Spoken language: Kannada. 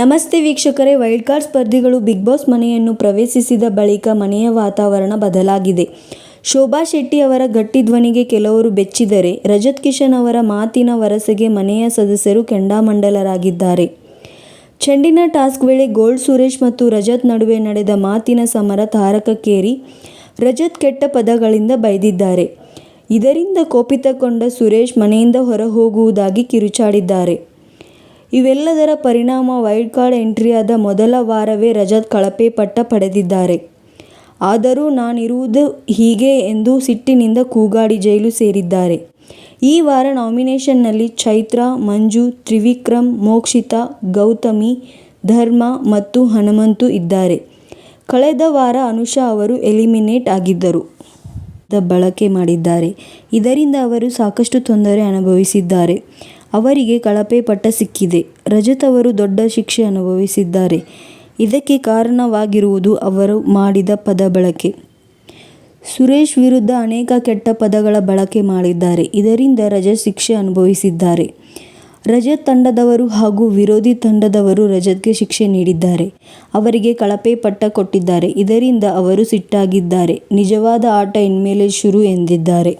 ನಮಸ್ತೆ ವೀಕ್ಷಕರೇ, ವೈಲ್ಡ್ ಕಾರ್ಡ್ ಸ್ಪರ್ಧಿಗಳು ಬಿಗ್ ಬಾಸ್ ಮನೆಯನ್ನು ಪ್ರವೇಶಿಸಿದ ಬಳಿಕ ಮನೆಯ ವಾತಾವರಣ ಬದಲಾಗಿದೆ. ಶೋಭಾ ಶೆಟ್ಟಿ ಅವರ ಗಟ್ಟಿ ಧ್ವನಿಗೆ ಕೆಲವರು ಬೆಚ್ಚಿದರೆ ರಜತ್ ಕಿಶನ್ ಅವರ ಮಾತಿನ ವರಸೆಗೆ ಮನೆಯ ಸದಸ್ಯರು ಕೆಂಡಾಮಂಡಲರಾಗಿದ್ದಾರೆ. ಚೆಂಡಿನ ಟಾಸ್ಕ್ ವೇಳೆ ಗೋಲ್ಡ್ ಸುರೇಶ್ ಮತ್ತು ರಜತ್ ನಡುವೆ ನಡೆದ ಮಾತಿನ ಸಮರ ತಾರಕಕ್ಕೇರಿ ರಜತ್ ಕೆಟ್ಟ ಪದಗಳಿಂದ ಬೈದಿದ್ದಾರೆ. ಇದರಿಂದ ಕೋಪಿತಗೊಂಡ ಸುರೇಶ್ ಮನೆಯಿಂದ ಹೊರಹೋಗುವುದಾಗಿ ಕಿರುಚಾಡಿದ್ದಾರೆ. ಇವೆಲ್ಲದರ ಪರಿಣಾಮ ವೈಲ್ಡ್ ಕಾರ್ಡ್ ಎಂಟ್ರಿಯಾದ ಮೊದಲ ವಾರವೇ ರಜತ್ ಕಳಪೆ ಪಟ್ಟ ಪಡೆದಿದ್ದಾರೆ. ಆದರೂ ನಾನಿರುವುದು ಹೀಗೆ ಎಂದು ಸಿಟ್ಟಿನಿಂದ ಕೂಗಾಡಿ ಜೈಲು ಸೇರಿದ್ದಾರೆ. ಈ ವಾರ ನಾಮಿನೇಷನ್ನಲ್ಲಿ ಚೈತ್ರ, ಮಂಜು, ತ್ರಿವಿಕ್ರಮ್, ಮೋಕ್ಷಿತಾ, ಗೌತಮಿ, ಧರ್ಮ ಮತ್ತು ಹನುಮಂತು ಇದ್ದಾರೆ. ಕಳೆದ ವಾರ ಅನುಷಾ ಅವರು ಎಲಿಮಿನೇಟ್ ಆಗಿದ್ದರು. ಬಳಕೆ ಮಾಡಿದ್ದಾರೆ. ಇದರಿಂದ ಅವರು ಸಾಕಷ್ಟು ತೊಂದರೆ ಅನುಭವಿಸಿದ್ದಾರೆ. ಅವರಿಗೆ ಕಳಪೆ ಪಟ್ಟ ಸಿಕ್ಕಿದೆ. ರಜತ್ ಅವರು ದೊಡ್ಡ ಶಿಕ್ಷೆ ಅನುಭವಿಸಿದ್ದಾರೆ. ಇದಕ್ಕೆ ಕಾರಣವಾಗಿರುವುದು ಅವರು ಮಾಡಿದ ಪದ ಬಳಕೆ. ಸುರೇಶ್ ವಿರುದ್ಧ ಅನೇಕ ಕೆಟ್ಟ ಪದಗಳ ಬಳಕೆ ಮಾಡಿದ್ದಾರೆ. ಇದರಿಂದ ರಜತ್ ಶಿಕ್ಷೆ ಅನುಭವಿಸಿದ್ದಾರೆ. ರಜತ್ ತಂಡದವರು ಹಾಗೂ ವಿರೋಧಿ ತಂಡದವರು ರಜತ್ಗೆ ಶಿಕ್ಷೆ ನೀಡಿದ್ದಾರೆ. ಅವರಿಗೆ ಕಳಪೆ ಪಟ್ಟ ಕೊಟ್ಟಿದ್ದಾರೆ. ಇದರಿಂದ ಅವರು ಸಿಟ್ಟಾಗಿದ್ದಾರೆ. ನಿಜವಾದ ಆಟ ಇನ್ಮೇಲೆ ಶುರು ಎಂದಿದ್ದಾರೆ.